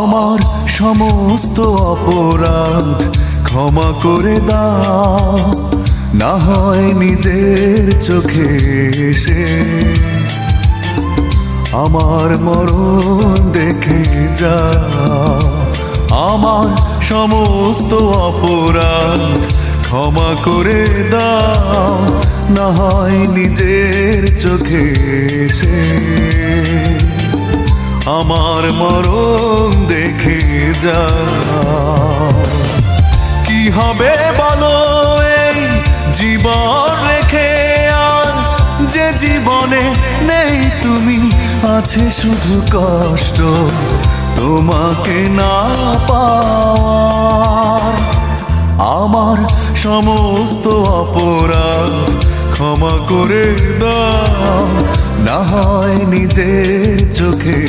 আমার সমস্ত অপরাধ ক্ষমা করে দাও। না হয় নিজের চোখে এসে আমার মরণ দেখে যা আমার সমস্ত অপরাধ ক্ষমা করে দাও। না হয় নিজের চোখে এসে আমার মরণ দেখে যা। কি হবে বলো এই জীবন রেখে আর? যে জীবনে নেই তুমি, আছে শুধু কষ্ট তোমাকে না পাওয়ার। আমার সমস্ত অপরাধ ক্ষমা করে দাও। না হয় নিজের চোখে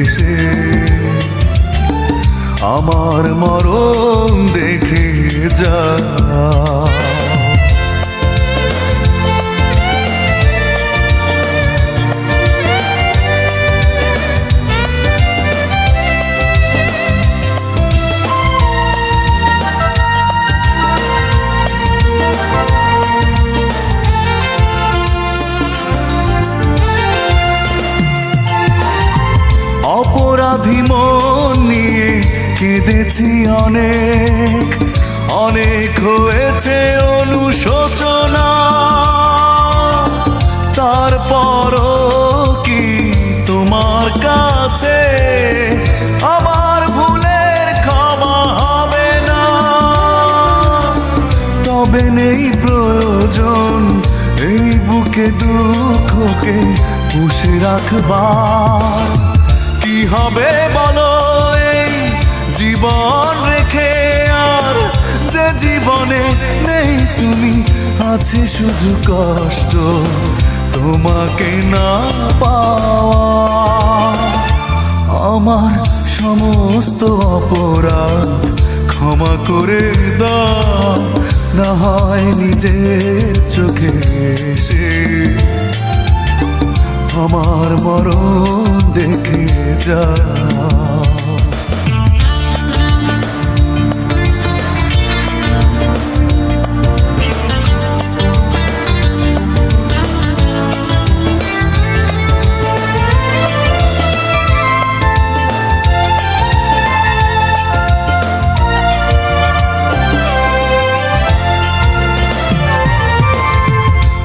এসে। আমার মরণ দেখে যা। অপরাধী মন নিয়ে কেঁদেছি অনেক অনেক হয়েছে অনুশোচনা। তারপরও কি তোমার কাছে আমার ভুলের ক্ষমা হবে না? তবে নেই প্রয়োজন এই বুকে দুঃখকে পুষে রাখবার। হবে বলো এই জীবন রেখে আর যে জীবনে নেই তুমি, আছে শুধু কষ্ট তোমাকে না পাওয়া। আমার সমস্ত অপরাধ ক্ষমা করে দাও, না হয় নিজের চোখে এসে। আমার মরণ দেখে যা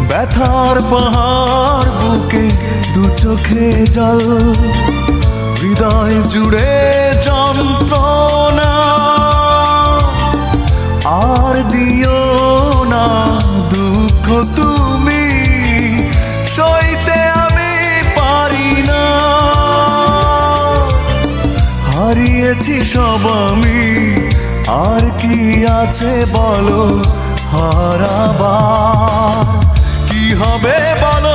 ব্যথার পাহাড় চোখে জল, হৃদয় জুড়ে যন্ত্রণা। আর দিও না দুঃখ তুমি, সইতে আমি পারি না। হারিয়েছি সব আমি, আর কি আছে বলো, হারাবার? কি হবে বলো?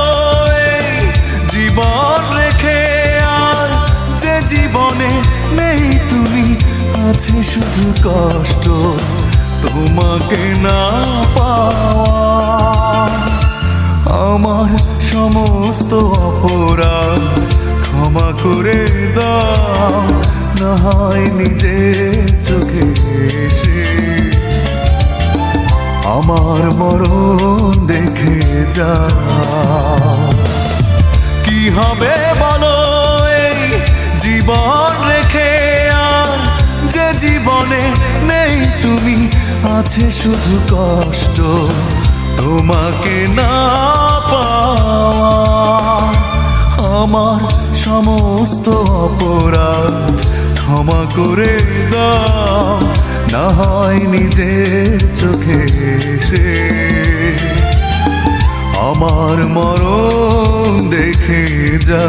আছে শুধু কষ্ট, তোমাকে না পাওয়া। আমার সমস্ত অপরাধ ক্ষমা করে দাও, না হয় নিজের চোখে এসে। আমার মরণ দেখে যা কি হবে বলো এই জীবন? জীবনে নেই তুমি, আছে শুধু কষ্ট তোমাকে না পাওয়া। আমার সমস্ত অপরাধ ক্ষমা করে দাও, না হয় নিজের চোখে এসে। আমার মরণ দেখে যা